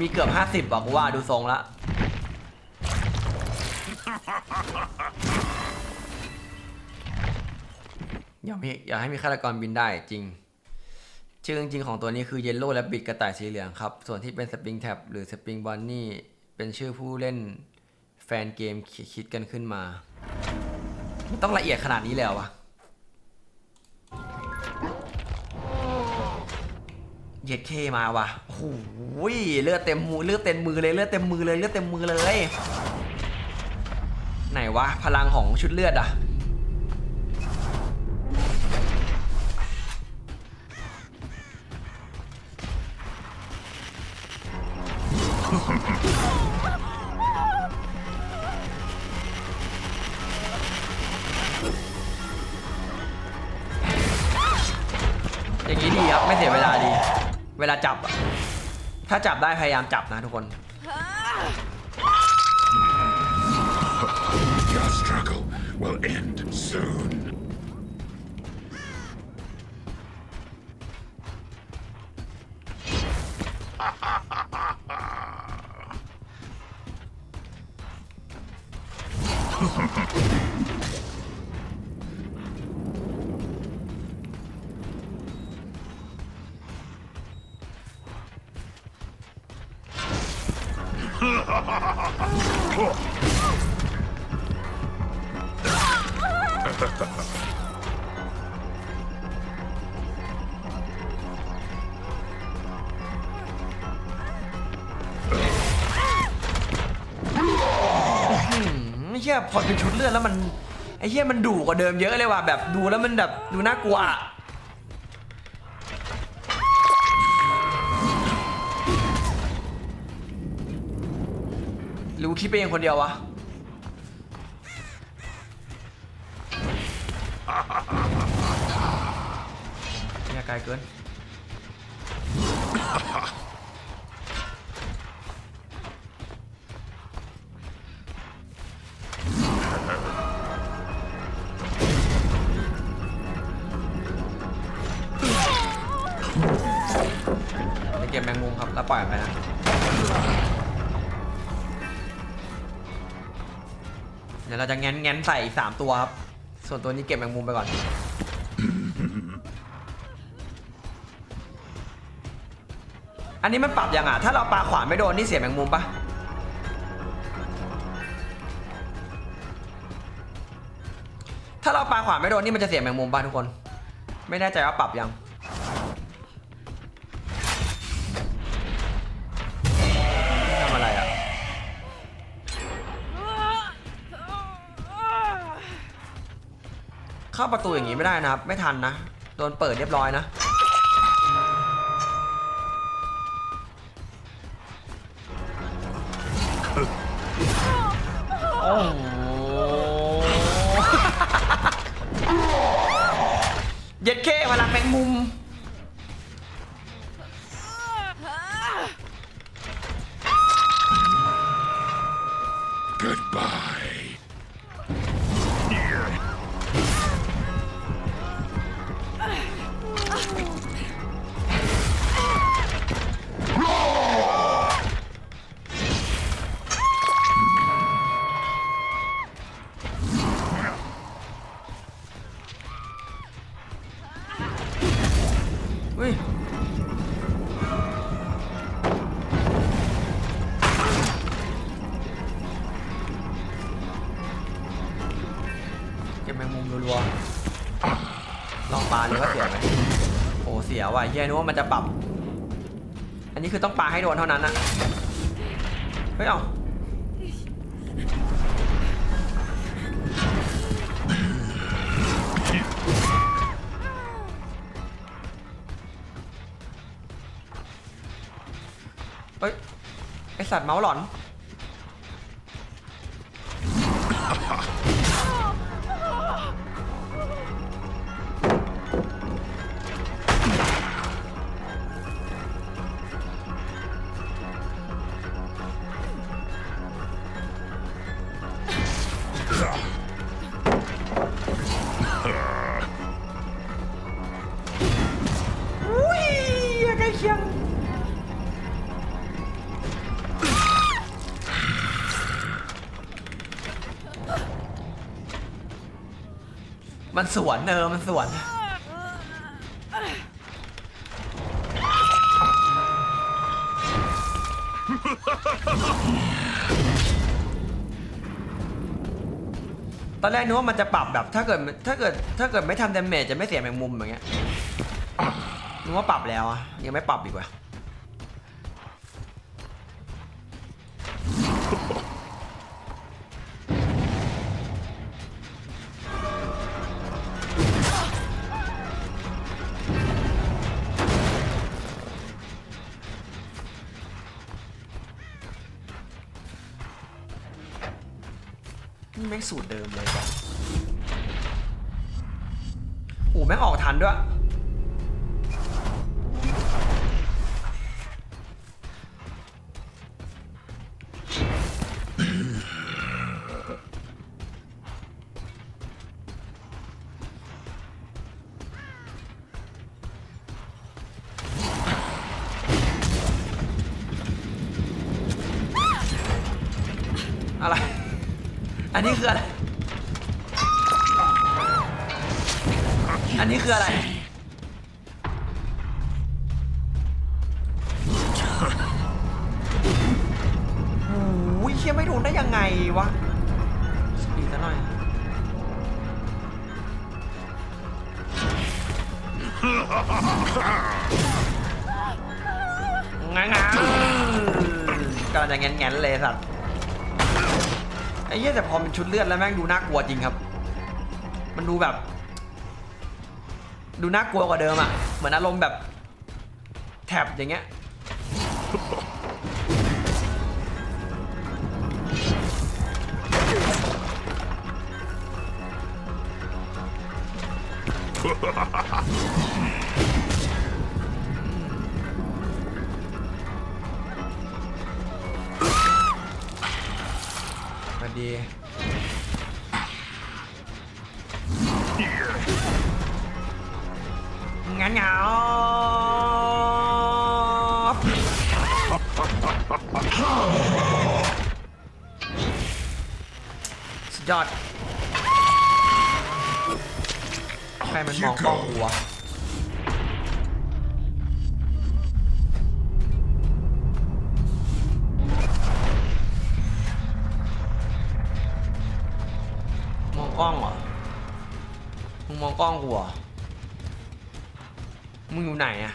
มีเกือบห้าสิบบอกว่าดูทรงละอย่ามีอย่าให้มีฆาตกรบินได้จริง ชื่อจริงของตัวนี้คือ Yellow Rabbit กระต่ายสีเหลืองครับ ส่วนที่เป็น Spring Tab หรือ Spring Bunny เป็นชื่อผู้เล่นแฟนเกมคิดกันขึ้นมา มันต้องละเอียดขนาดนี้แล้ววะ เย็ดเคมาว่ะโอ้โหเลือดเต็มมือเลือดเต็มมือเลยเลือดเต็มมือเลยเลือดเต็มมือเลย ไหนวะพลังของชุดเลือดอะ ลาจับอะถ้าจับได้พยายามจับนะทุกคน Your struggle will end soon. ไม่เชื่อพอเป็นชุดเลือดแล้วมันไอ้เหี้ยมันดุกว่าเดิมเยอะเลยว่ะแบบดูแล้วมันแบบดูน่ากลัวอะหรือคิดไปเองคนเดียววะเนี่ยไกลเกิน แมงมุมครับ แล้วปล่อยมันไปนะเดี๋ยวเราจะแง้นแง้นใส่อีกสามตัวครับ ส่วนตัวนี้เก็บแมงมุมไปก่อน อันนี้มันปรับยังอะ ถ้าเราปาขวานไม่โดนนี่เสียแมงมุมปะถ้าเราปาขวานไม่โดนนี่มันจะเสียแมงมุมปะทุกคน ไม่แน่ใจว่าปรับยัง เข้าประตูอย่างนี้ไม่ได้นะครับ ไม่ทันนะ โดนเปิดเรียบร้อยนะ โอ้โห เย็ดเคพลังแมงมุม ยว่ะเฮียนึกว่ามันจะปรับ อันนี้คือต้องปาให้โดนเท่านั้นอะเฮ้ยเอาเฮ้ยสัตว์เมาส์หลอน มันสวนเออมันสวน ตอนแรกนึกว่ามันจะปรับแบบถ้าเกิดถ้าเกิดถ้าเกิดไม่ทำดาเมจจะไม่เสียแมงมุมอย่างเงี้ยนึกว่าปรับแล้วอะยังไม่ปรับอีกว่า ม่งสูตรเดิมเลยว่ะโอ้แม่งออกทันด้วย อะไร อันนี้คืออะไร อันนี้คืออะไร โอ้ยเชี่ยไม่โดนได้ยังไงวะสปีดซะหน่อย งางกำลังจะแงนๆเลยสัตว์ ไอ้เหี้ยแต่พอเป็นชุดเลือดแล้วแม่งดูน่ากลัวจริงครับ มันดูแบบ ดูน่ากลัวกว่าเดิมอะ เหมือนอารมณ์แบบแท็บอย่างเงี้ย สุดยอดใครมันมองกล้องกูวะมองกล้องเหรอมึงมองกล้องกูเหรอมึงอยู่ไหนอะ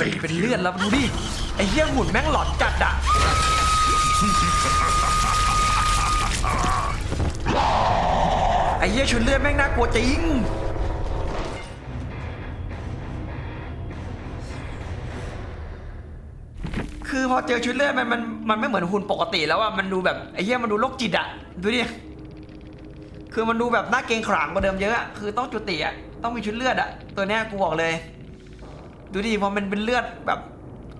มันเป็นเลือดแล้วดูดิไอ้เหี้ยหุ่นแม่งหลอนจัดอะไอ้เหี้ยชุดเลือดแม่งน่ากลัวจริงคือพอเจอชุดเลือดมันมันมันไม่เหมือนหุ่นปกติแล้วอะมันดูแบบไอ้เหี้ยมันดูโรคจิตอะดูดิคือมันดูแบบน่าเกรงขามกว่าเดิมเยอะอะคือต้องจุติอะต้องมีชุดเลือดอะตัวเนี้ยกูบอกเลย ดูดิพอมันเป็นเลือดแบบ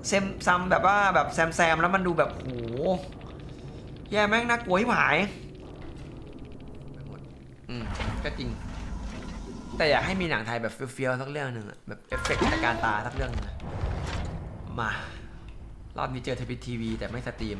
เซมซัมแบบว่าแบบแซมแซมแล้วมันดูแบบโหแย่แม่งน่ากลัวที่หายอืมก็จริง แต่อยากให้มีหนังไทยแบบเฟี้ยวๆสักเรื่องหนึ่งอะแบบเอฟเฟกต์จากการตาสักเรื่องหนึงมารอบนี้เจอทปิทีวีแต่ไม่สตรีม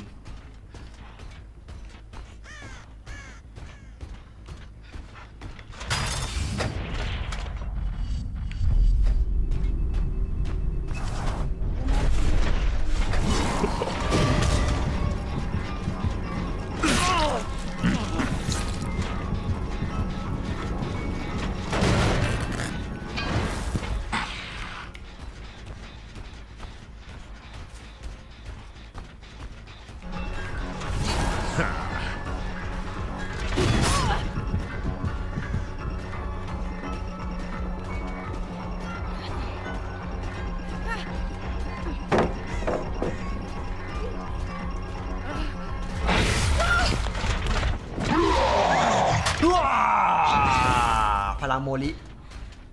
พลังโมลิ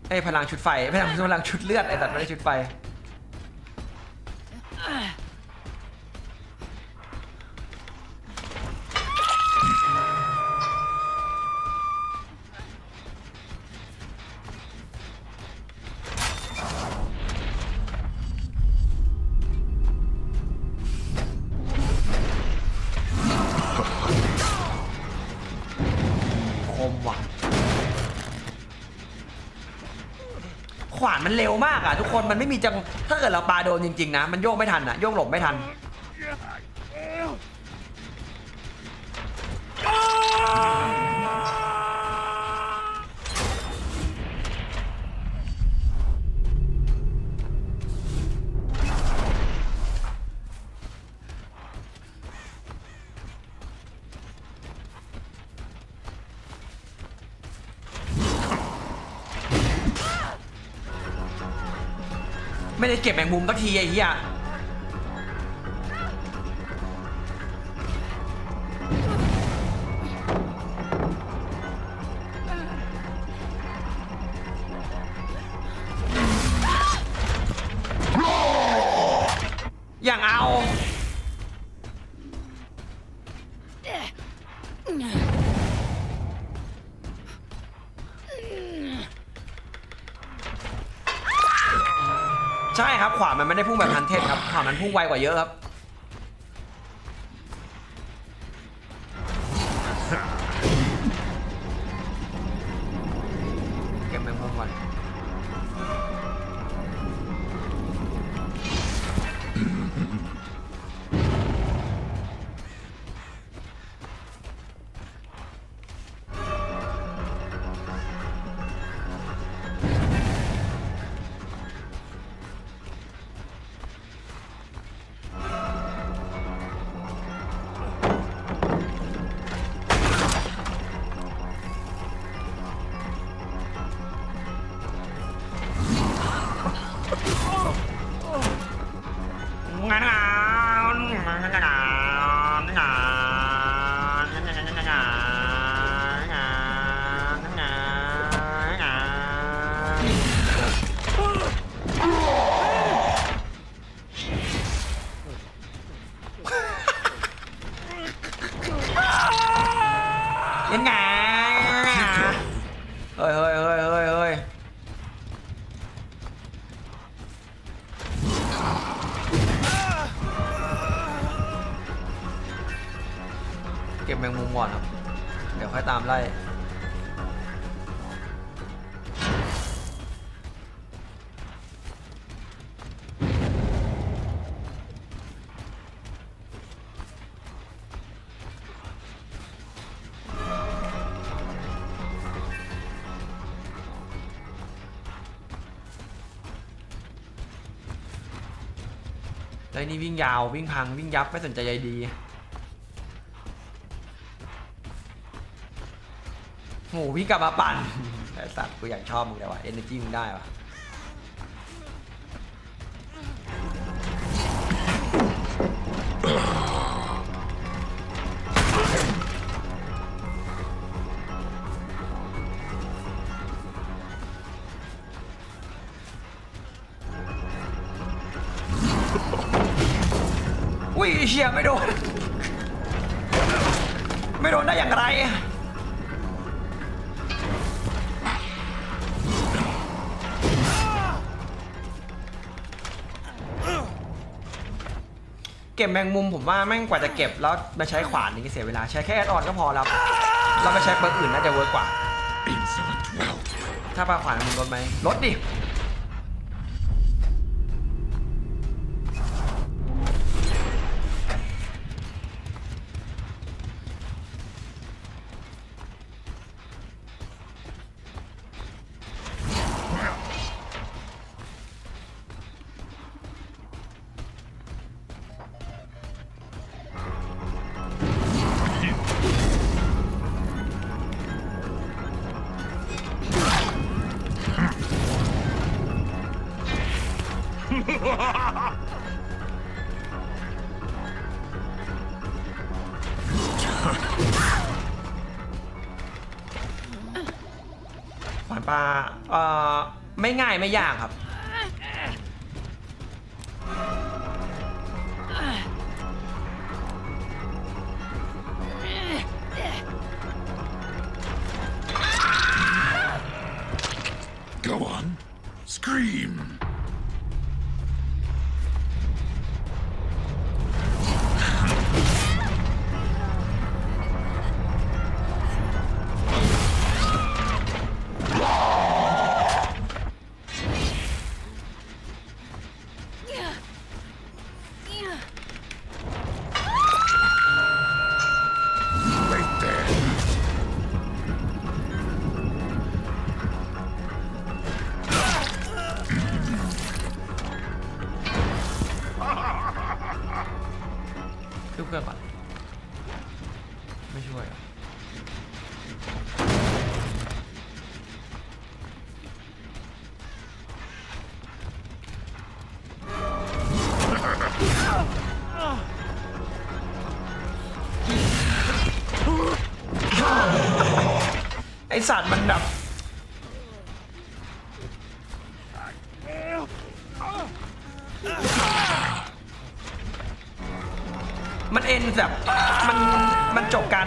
ไอ้พลังชุดไฟไม่ใช่พลังชุดเลือดไอ้ตัดไม่ได้ชุดไฟ มันเร็วมากอะทุกคนมันไม่มีจังถ้าเกิดเราปาโดนจริงๆนะ มันโยกไม่ทันอะโยกหลบไม่ทัน ไม่ได้เก็บแมงมุมสักทีไอ้เหี้ย ใช่ครับขวามันไม่ได้พุ่งแบบทันเทศครับขวามันพุ่งไวกว่าเยอะครับ เฮ้ยเฮ้ยเฮ้ยเฮ้ยเฮ้ยเก็บแมงมุมก่อนครับ เดี๋ยวค่อยตามไล่ แล้วนี่วิ่งยาววิ่งพังวิ่งยับไม่สนใจใยดีโหวิ่งกลับมาปั่นไอ้สัตว์กูอยากชอบมึงแต่ว่าเอเนจีมึงได้ปะ เก็บแมงมุมผมว่าแม่งกว่าจะเก็บแล้วมาใช้ขวานนี่ก็เสียเวลาใช้แค่แอดออนก็พอแล้วเราไปใช้เปิร์กอื่นน่าจะเวิร์กกว่า Insolent whelp. ถ้าปลาขวานมันลดไหมลดดิ ไม่ง่ายไม่ยากครับ Go on. Scream. ช่วยเพื่อนก่อนไม่ช่วยไอสัตว์มันแบบ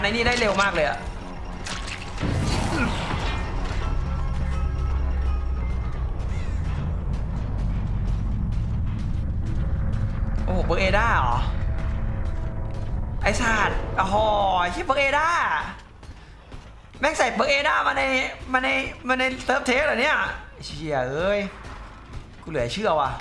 ในนี้ได้เร็วมากเลยอะโอ้โหเบอร์เอด้าเหรอ ไอชาดอ๋อชิปเบอร์เอด้าแม่งใส่เบอร์เอด้ามาในมาในมาในเซิร์ฟเทสเหรอเนี่ยเชี่ยเอ้ย กูเหลือเชื่อว่ะ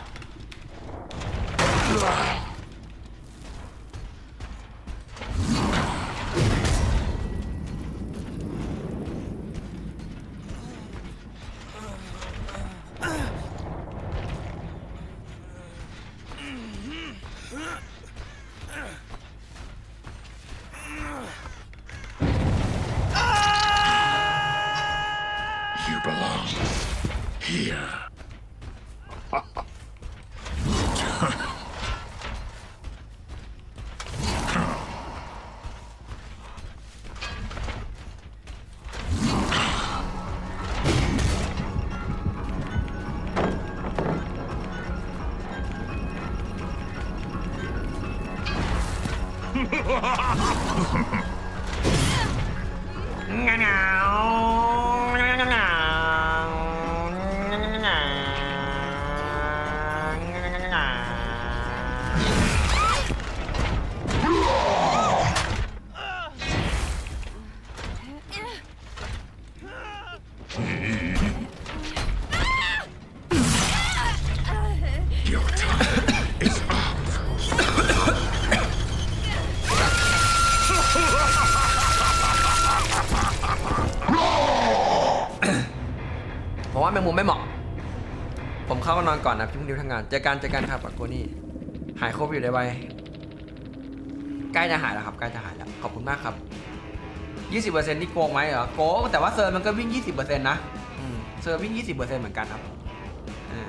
นอนก่อนนะพี่พรุ่งนี้ทำงานเจอกันเจอกันครับปากโกนี่หายโควิดได้ไวใกล้จะหายแล้วครับใกล้จะหายแล้วขอบคุณมากครับ 20%นี่โกงไหมเหรอโกงแต่ว่าเซอร์มันก็วิ่ง 20%นะอืมเซอร์วิ่ง 20%เหมือนกันครับอ่า